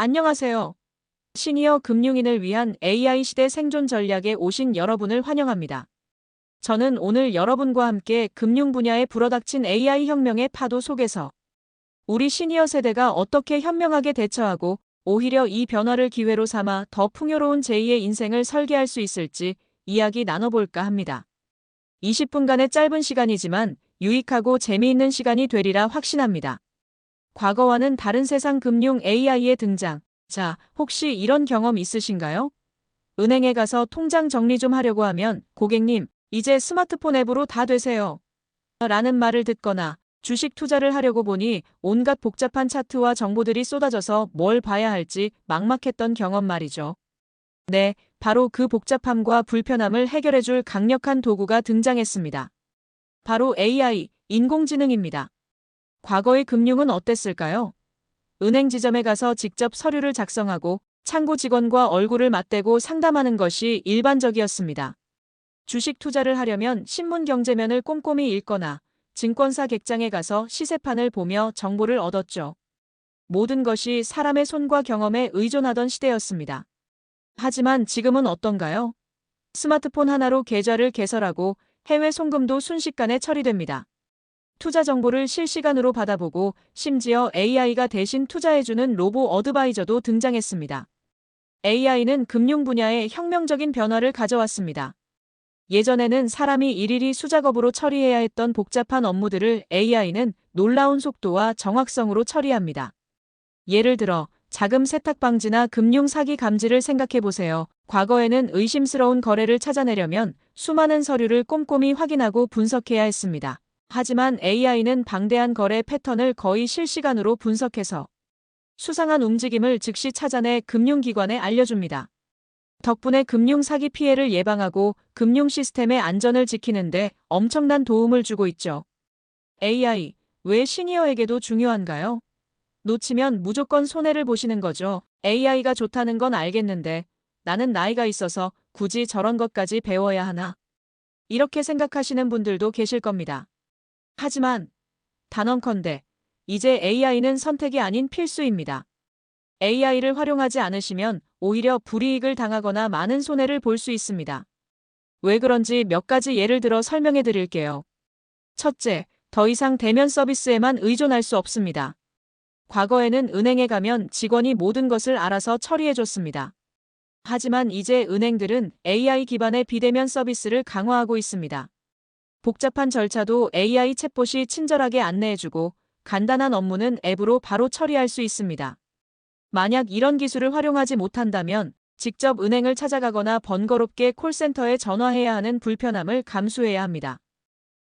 안녕하세요. 시니어 금융인을 위한 AI 시대 생존 전략에 오신 여러분을 환영합니다. 저는 오늘 여러분과 함께 금융 분야에 불어닥친 AI 혁명의 파도 속에서 우리 시니어 세대가 어떻게 현명하게 대처하고 오히려 이 변화를 기회로 삼아 더 풍요로운 제2의 인생을 설계할 수 있을지 이야기 나눠볼까 합니다. 20분간의 짧은 시간이지만 유익하고 재미있는 시간이 되리라 확신합니다. 과거와는 다른 세상 금융 AI의 등장. 자, 혹시 이런 경험 있으신가요? 은행에 가서 통장 정리 좀 하려고 하면 고객님, 이제 스마트폰 앱으로 다 되세요. 라는 말을 듣거나 주식 투자를 하려고 보니 온갖 복잡한 차트와 정보들이 쏟아져서 뭘 봐야 할지 막막했던 경험 말이죠. 네, 바로 그 복잡함과 불편함을 해결해줄 강력한 도구가 등장했습니다. 바로 AI, 인공지능입니다. 과거의 금융은 어땠을까요? 은행 지점에 가서 직접 서류를 작성하고 창구 직원과 얼굴을 맞대고 상담하는 것이 일반적이었습니다. 주식 투자를 하려면 신문 경제면을 꼼꼼히 읽거나 증권사 객장에 가서 시세판을 보며 정보를 얻었죠. 모든 것이 사람의 손과 경험에 의존하던 시대였습니다. 하지만 지금은 어떤가요? 스마트폰 하나로 계좌를 개설하고 해외 송금도 순식간에 처리됩니다. 투자 정보를 실시간으로 받아보고 심지어 AI가 대신 투자해주는 로보 어드바이저도 등장했습니다. AI는 금융 분야에 혁명적인 변화를 가져왔습니다. 예전에는 사람이 일일이 수작업으로 처리해야 했던 복잡한 업무들을 AI는 놀라운 속도와 정확성으로 처리합니다. 예를 들어 자금 세탁 방지나 금융 사기 감지를 생각해 보세요. 과거에는 의심스러운 거래를 찾아내려면 수많은 서류를 꼼꼼히 확인하고 분석해야 했습니다. 하지만 AI는 방대한 거래 패턴을 거의 실시간으로 분석해서 수상한 움직임을 즉시 찾아내 금융기관에 알려줍니다. 덕분에 금융 사기 피해를 예방하고 금융 시스템의 안전을 지키는데 엄청난 도움을 주고 있죠. AI, 왜 시니어에게도 중요한가요? 놓치면 무조건 손해를 보시는 거죠. AI가 좋다는 건 알겠는데 나는 나이가 있어서 굳이 저런 것까지 배워야 하나? 이렇게 생각하시는 분들도 계실 겁니다. 하지만 단언컨대 이제 AI는 선택이 아닌 필수입니다. AI를 활용하지 않으시면 오히려 불이익을 당하거나 많은 손해를 볼 수 있습니다. 왜 그런지 몇 가지 예를 들어 설명해 드릴게요. 첫째, 더 이상 대면 서비스에만 의존할 수 없습니다. 과거에는 은행에 가면 직원이 모든 것을 알아서 처리해 줬습니다. 하지만 이제 은행들은 AI 기반의 비대면 서비스를 강화하고 있습니다. 복잡한 절차도 AI 챗봇이 친절하게 안내해주고 간단한 업무는 앱으로 바로 처리할 수 있습니다. 만약 이런 기술을 활용하지 못한다면 직접 은행을 찾아가거나 번거롭게 콜센터에 전화해야 하는 불편함을 감수해야 합니다.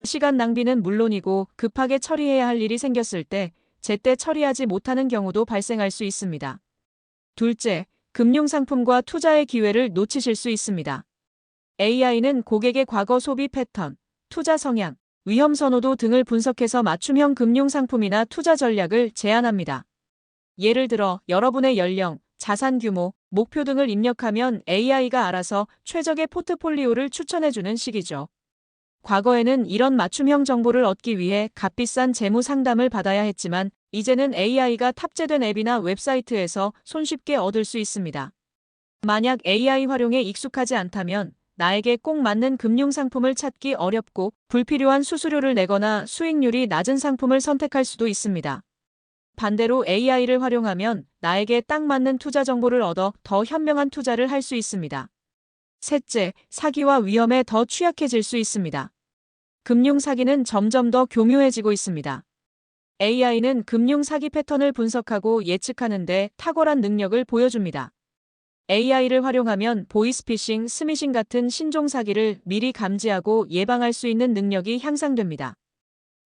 시간 낭비는 물론이고 급하게 처리해야 할 일이 생겼을 때 제때 처리하지 못하는 경우도 발생할 수 있습니다. 둘째, 금융상품과 투자의 기회를 놓치실 수 있습니다. AI는 고객의 과거 소비 패턴, 투자 성향, 위험 선호도 등을 분석해서 맞춤형 금융 상품이나 투자 전략을 제안합니다. 예를 들어 여러분의 연령, 자산 규모, 목표 등을 입력하면 AI가 알아서 최적의 포트폴리오를 추천해주는 식이죠. 과거에는 이런 맞춤형 정보를 얻기 위해 값비싼 재무 상담을 받아야 했지만 이제는 AI가 탑재된 앱이나 웹사이트에서 손쉽게 얻을 수 있습니다. 만약 AI 활용에 익숙하지 않다면 나에게 꼭 맞는 금융 상품을 찾기 어렵고 불필요한 수수료를 내거나 수익률이 낮은 상품을 선택할 수도 있습니다. 반대로 AI를 활용하면 나에게 딱 맞는 투자 정보를 얻어 더 현명한 투자를 할 수 있습니다. 셋째, 사기와 위험에 더 취약해질 수 있습니다. 금융 사기는 점점 더 교묘해지고 있습니다. AI는 금융 사기 패턴을 분석하고 예측하는데 탁월한 능력을 보여줍니다. AI를 활용하면 보이스피싱, 스미싱 같은 신종 사기를 미리 감지하고 예방할 수 있는 능력이 향상됩니다.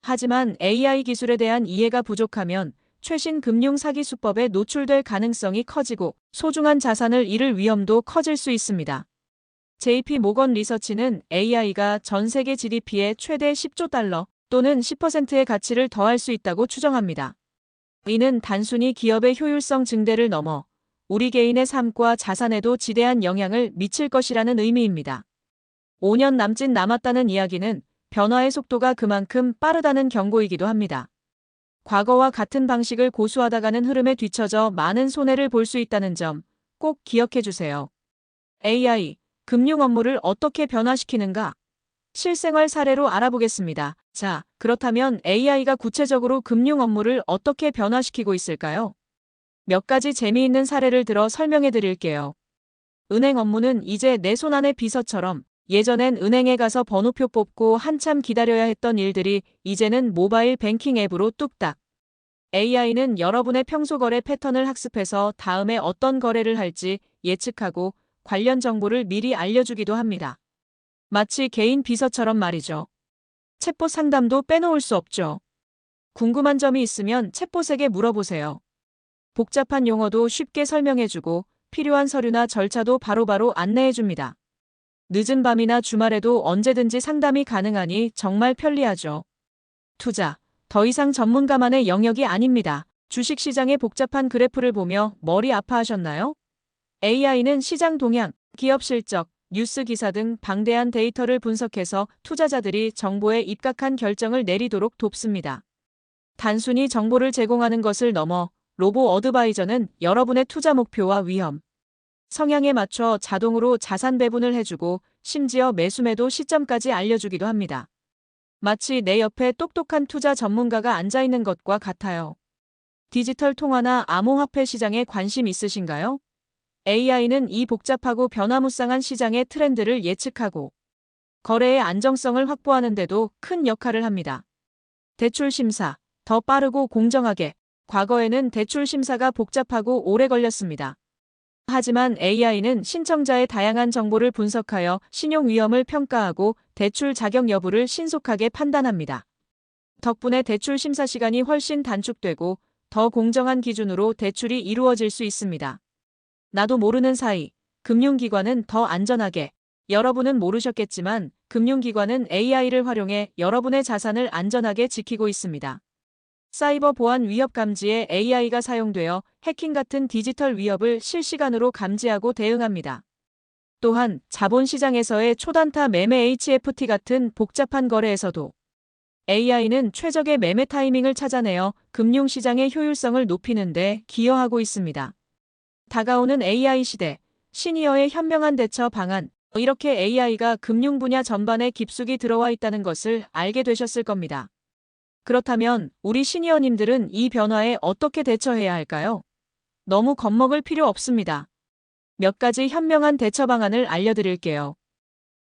하지만 AI 기술에 대한 이해가 부족하면 최신 금융 사기 수법에 노출될 가능성이 커지고 소중한 자산을 잃을 위험도 커질 수 있습니다. JP 모건 리서치는 AI가 전 세계 GDP의 최대 10조 달러 또는 10%의 가치를 더할 수 있다고 추정합니다. 이는 단순히 기업의 효율성 증대를 넘어 우리 개인의 삶과 자산에도 지대한 영향을 미칠 것이라는 의미입니다. 5년 남짓 남았다는 이야기는 변화의 속도가 그만큼 빠르다는 경고이기도 합니다. 과거와 같은 방식을 고수하다가는 흐름에 뒤처져 많은 손해를 볼 수 있다는 점 꼭 기억해 주세요. AI, 금융 업무를 어떻게 변화시키는가? 실생활 사례로 알아보겠습니다. 자, 그렇다면 AI가 구체적으로 금융 업무를 어떻게 변화시키고 있을까요? 몇 가지 재미있는 사례를 들어 설명해 드릴게요. 은행 업무는 이제 내 손안의 비서처럼 예전엔 은행에 가서 번호표 뽑고 한참 기다려야 했던 일들이 이제는 모바일 뱅킹 앱으로 뚝딱. AI는 여러분의 평소 거래 패턴을 학습해서 다음에 어떤 거래를 할지 예측하고 관련 정보를 미리 알려주기도 합니다. 마치 개인 비서처럼 말이죠. 챗봇 상담도 빼놓을 수 없죠. 궁금한 점이 있으면 챗봇에게 물어보세요. 복잡한 용어도 쉽게 설명해주고 필요한 서류나 절차도 바로바로 안내해줍니다. 늦은 밤이나 주말에도 언제든지 상담이 가능하니 정말 편리하죠. 투자. 더 이상 전문가만의 영역이 아닙니다. 주식시장의 복잡한 그래프를 보며 머리 아파하셨나요? AI는 시장 동향, 기업 실적, 뉴스 기사 등 방대한 데이터를 분석해서 투자자들이 정보에 입각한 결정을 내리도록 돕습니다. 단순히 정보를 제공하는 것을 넘어 로보 어드바이저는 여러분의 투자 목표와 위험, 성향에 맞춰 자동으로 자산 배분을 해주고 심지어 매수매도 시점까지 알려주기도 합니다. 마치 내 옆에 똑똑한 투자 전문가가 앉아 있는 것과 같아요. 디지털 통화나 암호화폐 시장에 관심 있으신가요? AI는 이 복잡하고 변화무쌍한 시장의 트렌드를 예측하고 거래의 안정성을 확보하는데도 큰 역할을 합니다. 대출 심사, 더 빠르고 공정하게. 과거에는 대출 심사가 복잡하고 오래 걸렸습니다. 하지만 AI는 신청자의 다양한 정보를 분석하여 신용 위험을 평가하고 대출 자격 여부를 신속하게 판단합니다. 덕분에 대출 심사 시간이 훨씬 단축되고 더 공정한 기준으로 대출이 이루어질 수 있습니다. 나도 모르는 사이 금융기관은 더 안전하게 여러분은 모르셨겠지만 금융기관은 AI를 활용해 여러분의 자산을 안전하게 지키고 있습니다. 사이버 보안 위협 감지에 AI가 사용되어 해킹 같은 디지털 위협을 실시간으로 감지하고 대응합니다. 또한 자본시장에서의 초단타 매매 HFT 같은 복잡한 거래에서도 AI는 최적의 매매 타이밍을 찾아내어 금융시장의 효율성을 높이는 데 기여하고 있습니다. 다가오는 AI 시대, 시니어의 현명한 대처 방안, 이렇게 AI가 금융 분야 전반에 깊숙이 들어와 있다는 것을 알게 되셨을 겁니다. 그렇다면 우리 시니어님들은 이 변화에 어떻게 대처해야 할까요? 너무 겁먹을 필요 없습니다. 몇 가지 현명한 대처 방안을 알려드릴게요.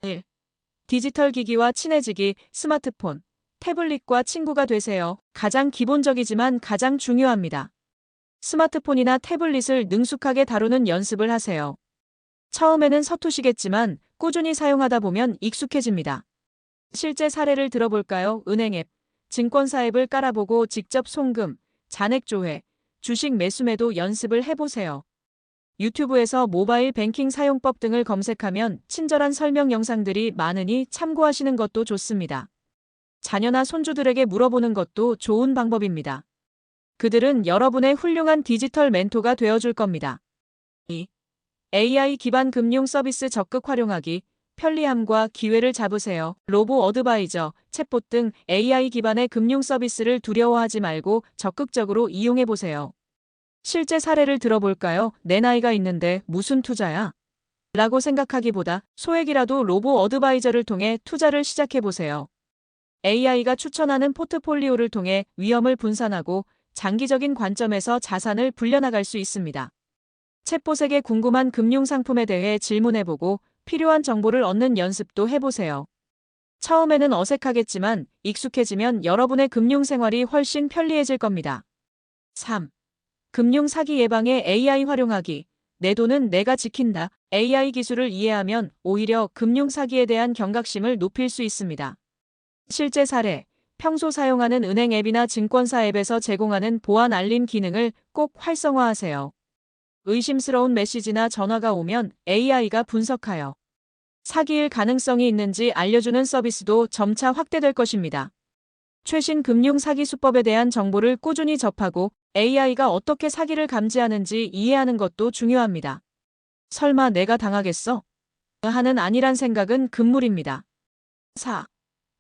1. 디지털 기기와 친해지기, 스마트폰, 태블릿과 친구가 되세요. 가장 기본적이지만 가장 중요합니다. 스마트폰이나 태블릿을 능숙하게 다루는 연습을 하세요. 처음에는 서투시겠지만 꾸준히 사용하다 보면 익숙해집니다. 실제 사례를 들어볼까요? 은행 앱, 증권사 앱을 깔아보고 직접 송금, 잔액조회, 주식 매수매도 연습을 해보세요. 유튜브에서 모바일 뱅킹 사용법 등을 검색하면 친절한 설명 영상들이 많으니 참고하시는 것도 좋습니다. 자녀나 손주들에게 물어보는 것도 좋은 방법입니다. 그들은 여러분의 훌륭한 디지털 멘토가 되어줄 겁니다. 2. AI 기반 금융 서비스 적극 활용하기, 편리함과 기회를 잡으세요. 로보 어드바이저, 챗봇 등 AI 기반의 금융 서비스를 두려워하지 말고 적극적으로 이용해 보세요. 실제 사례를 들어볼까요? 내 나이가 있는데 무슨 투자야? 라고 생각하기보다 소액이라도 로보 어드바이저를 통해 투자를 시작해 보세요. AI가 추천하는 포트폴리오를 통해 위험을 분산하고 장기적인 관점에서 자산을 불려나갈 수 있습니다. 챗봇에게 궁금한 금융 상품에 대해 질문해보고 필요한 정보를 얻는 연습도 해보세요. 처음에는 어색하겠지만 익숙해지면 여러분의 금융 생활이 훨씬 편리해질 겁니다. 3. 금융 사기 예방에 AI 활용하기. 내 돈은 내가 지킨다. AI 기술을 이해하면 오히려 금융 사기에 대한 경각심을 높일 수 있습니다. 실제 사례. 평소 사용하는 은행 앱이나 증권사 앱에서 제공하는 보안 알림 기능을 꼭 활성화하세요. 의심스러운 메시지나 전화가 오면 AI가 분석하여 사기일 가능성이 있는지 알려주는 서비스도 점차 확대될 것입니다. 최신 금융 사기 수법에 대한 정보를 꾸준히 접하고 AI가 어떻게 사기를 감지하는지 이해하는 것도 중요합니다. 설마 내가 당하겠어? 하는 아니란 생각은 금물입니다. 4.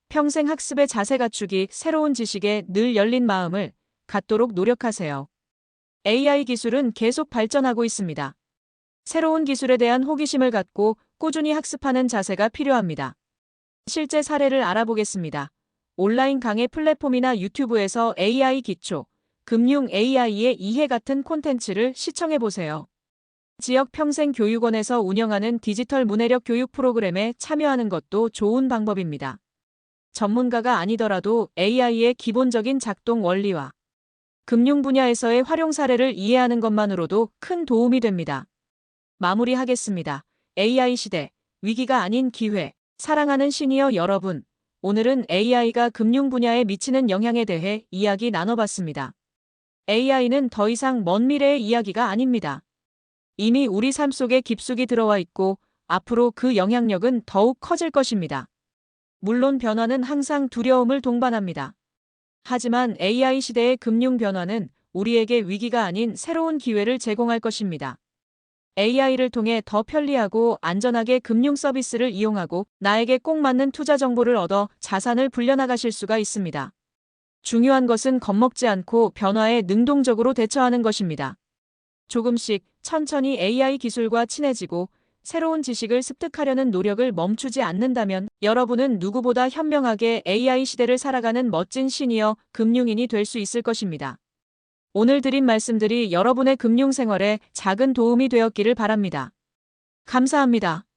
평생 학습의 자세 갖추기, 새로운 지식에 늘 열린 마음을 갖도록 노력하세요. AI 기술은 계속 발전하고 있습니다. 새로운 기술에 대한 호기심을 갖고 꾸준히 학습하는 자세가 필요합니다. 실제 사례를 알아보겠습니다. 온라인 강의 플랫폼이나 유튜브에서 AI 기초, 금융 AI의 이해 같은 콘텐츠를 시청해 보세요. 지역 평생 교육원에서 운영하는 디지털 문해력 교육 프로그램에 참여하는 것도 좋은 방법입니다. 전문가가 아니더라도 AI의 기본적인 작동 원리와 금융 분야에서의 활용 사례를 이해하는 것만으로도 큰 도움이 됩니다. 마무리하겠습니다. AI 시대, 위기가 아닌 기회, 사랑하는 시니어 여러분, 오늘은 AI가 금융 분야에 미치는 영향에 대해 이야기 나눠봤습니다. AI는 더 이상 먼 미래의 이야기가 아닙니다. 이미 우리 삶 속에 깊숙이 들어와 있고 앞으로 그 영향력은 더욱 커질 것입니다. 물론 변화는 항상 두려움을 동반합니다. 하지만 AI 시대의 금융 변화는 우리에게 위기가 아닌 새로운 기회를 제공할 것입니다. AI를 통해 더 편리하고 안전하게 금융 서비스를 이용하고 나에게 꼭 맞는 투자 정보를 얻어 자산을 불려나가실 수가 있습니다. 중요한 것은 겁먹지 않고 변화에 능동적으로 대처하는 것입니다. 조금씩 천천히 AI 기술과 친해지고 새로운 지식을 습득하려는 노력을 멈추지 않는다면 여러분은 누구보다 현명하게 AI 시대를 살아가는 멋진 시니어 금융인이 될 수 있을 것입니다. 오늘 드린 말씀들이 여러분의 금융 생활에 작은 도움이 되었기를 바랍니다. 감사합니다.